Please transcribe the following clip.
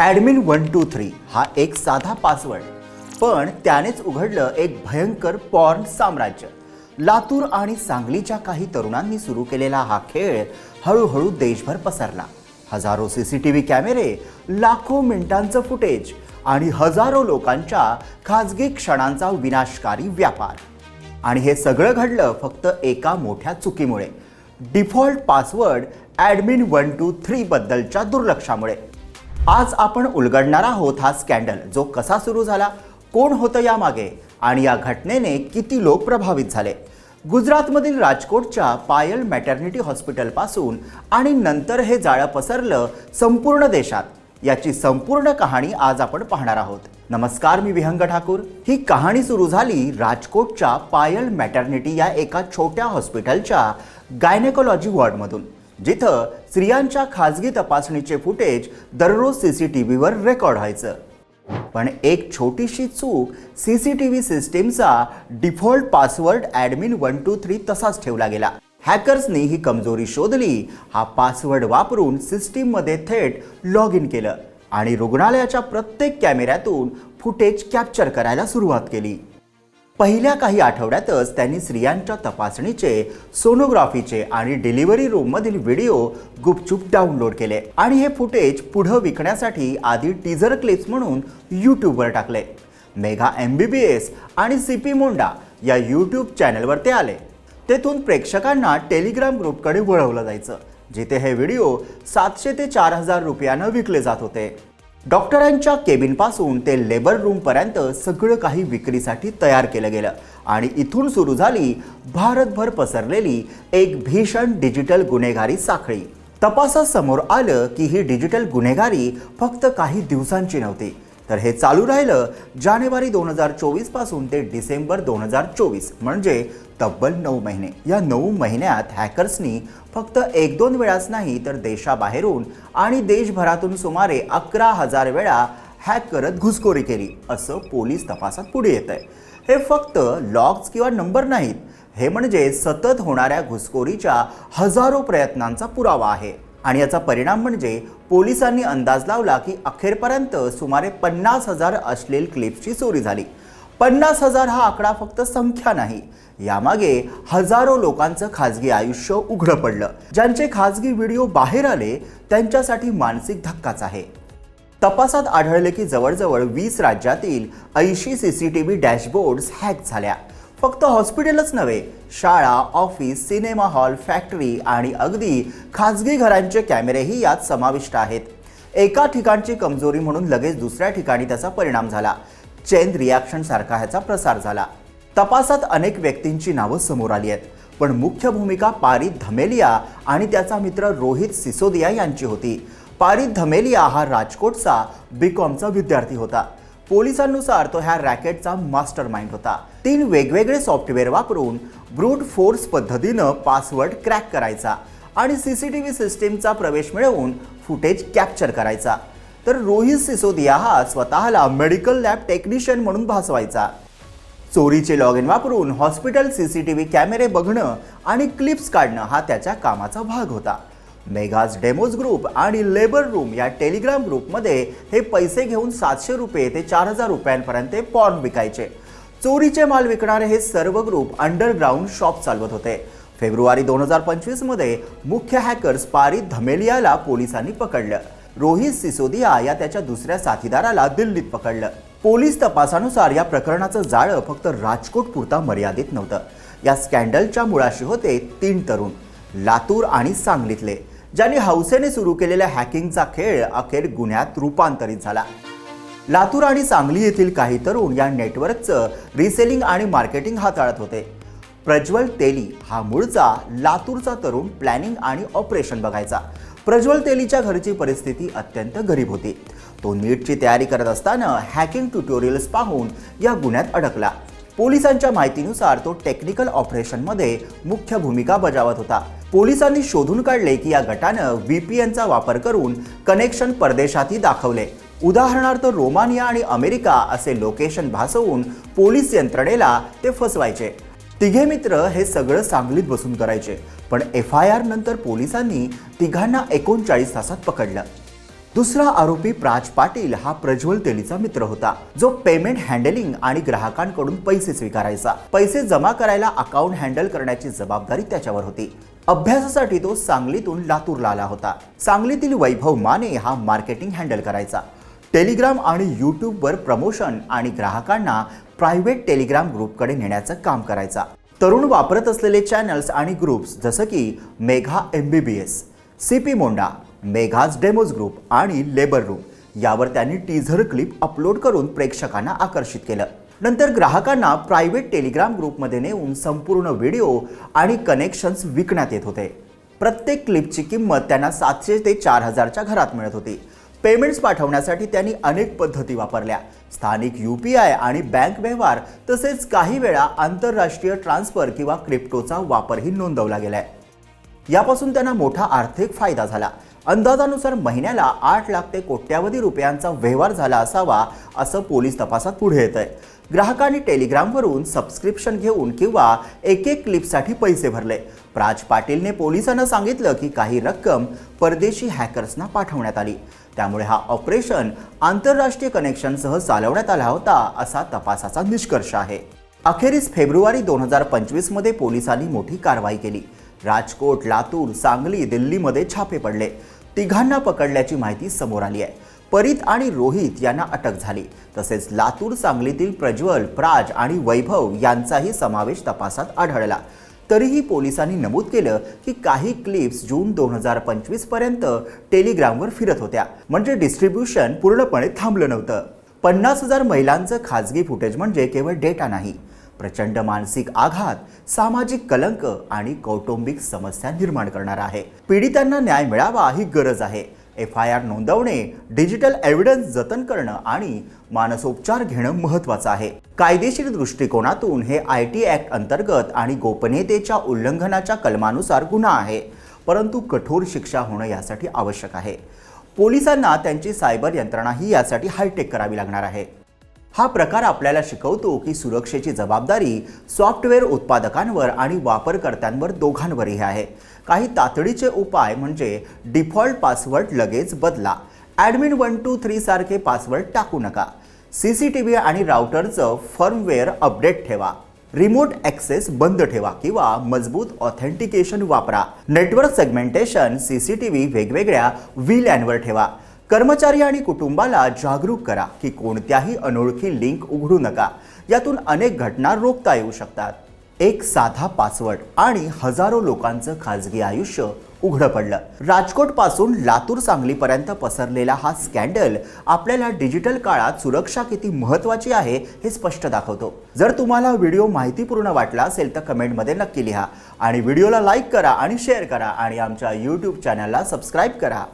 Admin one two three हा एक साधा पासवर्ड पण त्यानेच उघडलं एक भयंकर पॉर्न साम्राज्य. लातूर आणि सांगलीच्या काही तरुणांनी सुरू केलेला हा खेळ हळूहळू देशभर पसरला. हजारो सी सी टी व्ही कॅमेरे लाखो मिनिटांचं फुटेज आणि हजारो लोकांच्या खाजगी क्षणांचा विनाशकारी व्यापार. आणि हे सगळं घडलं फक्त एका मोठ्या चुकीमुळे. Default password admin one two थ्रीबद्दलच्या दुर्लक्षामुळे. आज आपण उलगडणार आहोत हा स्कॅन्डल. जो कसा सुरू झाला कोण होतं यामागे आणि या घटनेने किती लोक प्रभावित झाले? गुजरातमधील राजकोटच्या पायल मॅटर्निटी हॉस्पिटलपासून आणि नंतर हे जाळं पसरलं संपूर्ण देशात याची संपूर्ण कहाणी आज आपण पाहणार आहोत. नमस्कार मी विहंग ठाकूर. ही कहाणी सुरू झाली राजकोटच्या पायल मॅटर्निटी या एका छोट्या हॉस्पिटलच्या गायनेकोलॉजी वॉर्डमधून जिथं स्त्रियांच्या खाजगी तपासणीचे फुटेज दररोज सी सी टी व्हीवर रेकॉर्ड व्हायचं. पण एक छोटीशी चूक सी सी टी व्ही सिस्टीमचा default password admin one two three तसाच ठेवला गेला. हॅकर्सनी ही कमजोरी शोधली हा पासवर्ड वापरून सिस्टीममध्ये थेट लॉग इन केलं आणि रुग्णालयाच्या प्रत्येक कॅमेऱ्यातून फुटेज कॅप्चर करायला सुरुवात केली. पहिल्या काही आठवड्यातच त्यांनी स्त्रियांच्या तपासणीचे सोनोग्राफीचे आणि डिलिव्हरी रूममधील व्हिडिओ गुपचूप डाउनलोड केले. आणि हे फुटेज पुढं विकण्यासाठी आधी टीझर क्लिप्स म्हणून यूट्यूबवर टाकले. Megha M B B S आणि सी पी मोंडा या यूट्यूब चॅनलवर ते आले. तेथून प्रेक्षकांना टेलिग्राम ग्रुपकडे वळवलं जायचं जिथे हे व्हिडिओ सातशे ते चार हजार रुपयानं विकले जात होते. डॉक्टरांच्या केबिनपासून ते लेबर रूमपर्यंत सगळं काही विक्रीसाठी तयार केलं गेलं. आणि इथून सुरू झाली भारतभर पसरलेली एक भीषण डिजिटल गुन्हेगारी साखळी. तपासासमोर आलं की ही डिजिटल गुन्हेगारी फक्त काही दिवसांची नव्हती. तर हे चालू राहिलं जानेवारी दोन हजार चोवीसपासून ते डिसेंबर दोन हजार चोवीस म्हणजे तब्बल नऊ महिने. या नऊ महिन्यात हॅकर्सनी फक्त एक दोन वेळाच नाही तर देशाबाहेरून आणि देशभरातून सुमारे अकरा हजार वेळा हॅक करत घुसखोरी केली असं पोलीस तपासात पुढे येत आहे हे फक्त लॉग्स किंवा नंबर नाहीत. हे म्हणजे सतत होणाऱ्या घुसखोरीच्या हजारो प्रयत्नांचा पुरावा आहे. आणि याचा परिणाम म्हणजे पोलिसांनी अंदाज लावला की अखेरपर्यंत सुमारे पन्नास हजार अश्लील क्लिप्सची चोरी झाली. पन्नास हजार हा आकडा फक्त संख्या नाही. यामागे हजारो लोकांचं खाजगी आयुष्य उघडं पडलं. ज्यांचे खाजगी व्हिडिओ बाहेर आले त्यांच्यासाठी मानसिक धक्काच आहे. तपासात आढळले की जवळजवळ वीस राज्यातील ऐंशी C C T V dashboards hack झाल्या. फक्त हॉस्पिटलच नव्हे शाळा ऑफिस सिनेमा हॉल फॅक्टरी आणि अगदी खाजगी घरांचे कॅमेरेही यात समाविष्ट आहेत. एका ठिकाणची कमजोरी म्हणून लगेच दुसऱ्या ठिकाणी त्याचा परिणाम झाला. चेन रिॲक्शन सारखा ह्याचा प्रसार झाला. तपासात अनेक व्यक्तींची नावं समोर आली आहेत पण मुख्य भूमिका पारित धमेलिया आणि त्याचा मित्र रोहित सिसोदिया यांची होती. पारित धमेलिया हा राजकोटचा बी कॉमचा विद्यार्थी होता. पोलिसांनुसार तो ह्या रॅकेटचा मास्टर माइंड होता. तीन वेगवेगळे सॉफ्टवेअर वापरून ब्रूट फोर्स पद्धतीनं पासवर्ड क्रॅक करायचा आणि सी सी टी व्ही सिस्टीमचा प्रवेश मिळवून फुटेज कॅप्चर करायचा. तर रोहित सिसोदिया हा स्वतःला मेडिकल लॅब टेक्निशियन म्हणून भासवायचा. चोरीचे लॉग इन वापरून hospital C C T V कॅमेरे बघणं आणि क्लिप्स काढणं हा त्याच्या कामाचा भाग होता. मेगाज डेमोज ग्रुप आणि लेबर रूम या टेलिग्राम ग्रुपमध्ये हे पैसे घेऊन सातशे रुपये ते चार हजार रुपयांपर्यंत पॉर्न विकायचे. चोरीचे माल विकणारे हे सर्व ग्रुप अंडरग्राऊंड शॉप चालवत होते. फेब्रुवारी दोन हजार पंचवीसमध्ये मुख्य हॅकर्स पारी धमेलियाला पोलिसांनी पकडलं. रोहित सिसोदिया या त्याच्या दुसऱ्या साथीदाराला दिल्लीत पकडलं. पोलीस तपासानुसार या प्रकरणाचं जाळं फक्त राजकोट पुरता मर्यादित नव्हतं. या स्कॅन्डलच्या मुळाशी होते तीन तरुण लातूर आणि सांगलीतले. ज्यांनी हौसेने सुरू केलेल्या हॅकिंगचा खेळ अखेर गुन्ह्यात रूपांतरित झाला. लातूर आणि सांगली येथील काही तरुण या नेटवर्कचं रिसेलिंग आणि मार्केटिंग हाताळत होते. प्रज्वल तेली हा मूळचा लातूरचा तरुण प्लॅनिंग आणि ऑपरेशन बघायचा. प्रज्वल तेलीच्या घरची परिस्थिती अत्यंत गरीब होती. तो नीटची तयारी करत असताना हॅकिंग ट्युटोरियल्स पाहून या गुन्ह्यात अडकला. पोलिसांच्या माहितीनुसार तो टेक्निकल ऑपरेशनमध्ये मुख्य भूमिका बजावत होता. पोलिसांनी शोधून काढले की या गटानं व्ही पी एनचा वापर करून कनेक्शन परदेशातही दाखवले. उदाहरणार्थ रोमानिया आणि अमेरिका असे लोकेशन भासवून पोलीस यंत्रणेला ते फसवायचे. तिघे मित्र हे सगळं सांगलीत बसून करायचे. पण एफ आय आर नंतर पोलिसांनी तिघांना एकोणचाळीस तासात पकडलं. दुसरा आरोपी प्राज पाटील हा प्रज्वल तेलीचा मित्र होता जो पेमेंट हँडलिंग आणि ग्राहकांकडून पैसे स्वीकारायचा. पैसे जमा करायला अकाउंट हँडल करण्याची जबाबदारी त्याच्यावर होती. अभ्यासासाठी तो सांगलीतून लातूरला आला होता. सांगलीतील वैभव माने हा मार्केटिंग हँडल करायचा. टेलिग्राम आणि यूट्यूबवर प्रमोशन आणि ग्राहकांना प्रायव्हेट टेलिग्राम ग्रुपकडे नेण्याचं काम करायचा. तरुण वापरत असलेले चॅनल्स आणि ग्रुप्स जसं की Megha M B B S C P मोंडा मेघाज डेमोज ग्रुप आणि लेबर रूम यावर त्यांनी टीझर क्लिप अपलोड करून प्रेक्षकांना आकर्षित केलं. नंतर ग्राहकांना प्रायव्हेट टेलिग्राम ग्रुपमध्ये नेऊन संपूर्ण व्हिडिओ आणि कनेक्शन्स विकण्यात येत होते. प्रत्येक क्लिपची किंमत त्यांना सातशे ते चार हजारच्या घरात मिळत होती. पेमेंट्स पाठवण्यासाठी त्यांनी अनेक पद्धती वापरल्या. स्थानिक यू पी आय आणि बँक व्यवहार तसेच काही वेळा आंतरराष्ट्रीय ट्रान्सफर किंवा क्रिप्टोचा वापरही नोंदवला गेलाय. यापासून त्यांना मोठा आर्थिक फायदा झाला. अंदाजानुसार महिन्याला आठ लाख ते कोट्यावधी रुपयांचा व्यवहार झाला असावा असं पोलीस तपासात पुढे येत आहे ग्राहकांनी टेलिग्रामवरून सबस्क्रिप्शन घेऊन किंवा एक एक क्लिपसाठी पैसे भरले. प्राज पाटीलने पोलिसांना सांगितलं की काही रक्कम परदेशी हॅकर्सना पाठवण्यात आली. त्यामुळे हा ऑपरेशन आंतरराष्ट्रीय कनेक्शनसह चालवण्यात आला होता असा तपासाचा निष्कर्ष आहे. अखेरीस फेब्रुवारी दोन हजार पंचवीसमध्ये पोलिसांनी मोठी कारवाई केली. राजकोट लातूर सांगली दिल्लीमध्ये छापे पडले. तिघांना पकडल्याची माहिती समोर आली आहे. परीत आणि रोहित यांना अटक झाली. तसेच लातूर सांगलीतील प्रज्वल प्राज आणि वैभव यांचाही समावेश तपासात आढळला. तरीही पोलिसांनी नमूद केलं की काही क्लिप्स जून दोन हजार पंचवीसपर्यंत टेलिग्रामवर फिरत होत्या. म्हणजे डिस्ट्रीब्युशन पूर्णपणे थांबलं नव्हतं. पन्नास हजार महिलांचं खाजगी फुटेज म्हणजे केवळ डेटा नाही. प्रचंड मानसिक आघात सामाजिक कलंक आणि कौटुंबिक समस्या निर्माण करणार आहे. पीडितांना न्याय मिळावा ही गरज आहे. एफ आय आर नोंदवणे डिजिटल एव्हिडन्स जतन करणं आणि मानसोपचार घेणं महत्त्वाचं आहे. कायदेशीर दृष्टिकोनातून हे आय टी ॲक्ट अंतर्गत आणि गोपनीयतेच्या उल्लंघनाच्या कलमानुसार गुन्हा आहे परंतु कठोर शिक्षा होणं यासाठी आवश्यक आहे. पोलिसांना त्यांची सायबर यंत्रणाही यासाठी हायटेक करावी लागणार आहे. हा प्रकार आपल्याला शिकवतो की सुरक्षेची जबाबदारी सॉफ्टवेअर उत्पादकांवर आणि वापरकर्त्यांवर दोघांवरही आहे. काही तातडीचे उपाय म्हणजे डिफॉल्ट पासवर्ड लगेच बदला. ॲडमिन वन टू थ्री सारखे पासवर्ड टाकू नका. सी सी टी व्ही आणि राउटरचं फर्मवेअर अपडेट ठेवा. रिमोट ॲक्सेस बंद ठेवा किंवा मजबूत ऑथेंटिकेशन वापरा. Network segmentation C C T V वेगवेगळ्या व्ही लॅनवर ठेवा. कर्मचारी आणि कुटुंबाला जागरूक करा की कोणत्याही अनोळखी लिंक उघडू नका. यातून अनेक घटना रोखता येऊ शकतात. एक साधा पासवर्ड आणि हजारो लोकांचं खाजगी आयुष्य उघडं पडलं. राजकोटपासून लातूर सांगलीपर्यंत पसरलेला हा स्कॅन्डल आपल्याला डिजिटल काळात सुरक्षा किती महत्वाची आहे हे स्पष्ट दाखवतो. जर तुम्हाला व्हिडिओ माहितीपूर्ण वाटला असेल तर कमेंटमध्ये नक्की लिहा. आणि व्हिडिओला लाईक करा आणि शेअर करा आणि आमच्या यूट्यूब चॅनलला सबस्क्राईब करा.